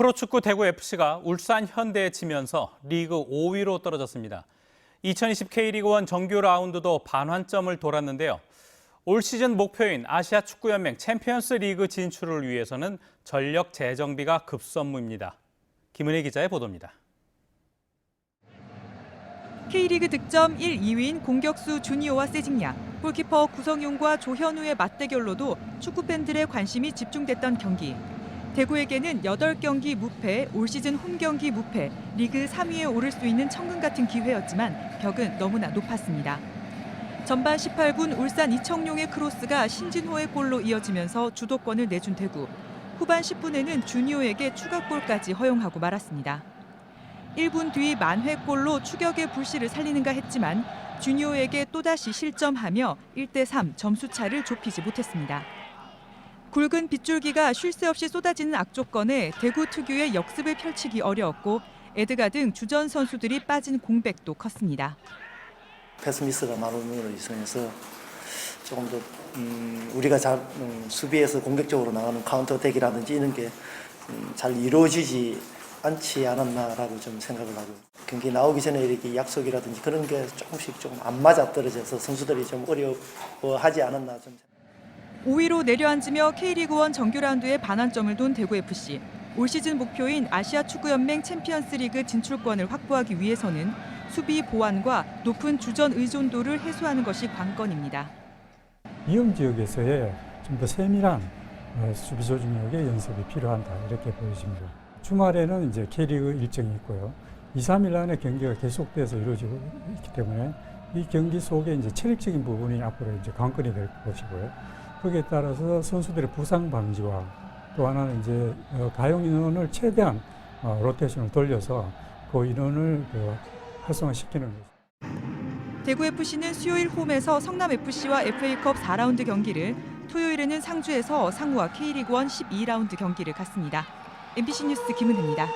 프로축구 대구 FC가 울산 현대에 지면서 리그 5위로 떨어졌습니다. 2020 K리그1 정규 라운드도 반환점을 돌았는데요. 올 시즌 목표인 아시아 축구연맹 챔피언스 리그 진출을 위해서는 전력 재정비가 급선무입니다. 김은혜 기자의 보도입니다. K리그 득점 1, 2위인 공격수 주니오와 세징야, 골키퍼 구성용과 조현우의 맞대결로도 축구 팬들의 관심이 집중됐던 경기. 대구에게는 8경기 무패, 올 시즌 홈 경기 무패, 리그 3위에 오를 수 있는 천금 같은 기회였지만 벽은 너무나 높았습니다. 전반 18분 울산 이청용의 크로스가 신진호의 골로 이어지면서 주도권을 내준 대구. 후반 10분에는 주니오에게 추가골까지 허용하고 말았습니다. 1분 뒤 만회골로 추격의 불씨를 살리는가 했지만 주니오에게 또다시 실점하며 1대3 점수차를 좁히지 못했습니다. 굵은 빗줄기가 쉴 새 없이 쏟아지는 악조건에 대구 특유의 역습을 펼치기 어려웠고 에드가 등 주전 선수들이 빠진 공백도 컸습니다. 패스 미스가 많음으로 인해서 조금 더 음, 우리가 잘 음, 수비에서 공격적으로 나가는 카운터 어택이라든지 이런 게잘 이루어지지 않지 않았나라고 좀 생각을 하고 경기 나오기 전에 이렇게 약속이라든지 그런 게 조금씩 좀안 맞아 떨어져서 선수들이 좀 어려워하지 않았나 좀. 5위로 내려앉으며 K리그1 정규 라운드에 반환점을 둔 대구FC. 올 시즌 목표인 아시아 축구연맹 챔피언스리그 진출권을 확보하기 위해서는 수비 보완과 높은 주전 의존도를 해소하는 것이 관건입니다. 위험 지역에서의 좀 더 세밀한 어, 수비 조직력의 연습이 필요하다 이렇게 보여집니다. 주말에는 이제 K리그 일정이 있고요. 2, 3일 안에 경기가 계속돼서 이루어지고 있기 때문에 이 경기 속에 이제 체력적인 부분이 앞으로 이제 관건이 될 것이고요. 거기에 따라서 선수들의 부상 방지와 또 하나는 이제 어, 가용 인원을 최대한 어, 로테이션을 돌려서 그 인원을 그 활성화시키는 거죠. 대구FC는 수요일 홈에서 성남FC와 FA컵 4라운드 경기를 토요일에는 상주에서 상무와 K리그1 12라운드 경기를 갖습니다. MBC 뉴스 김은혜입니다.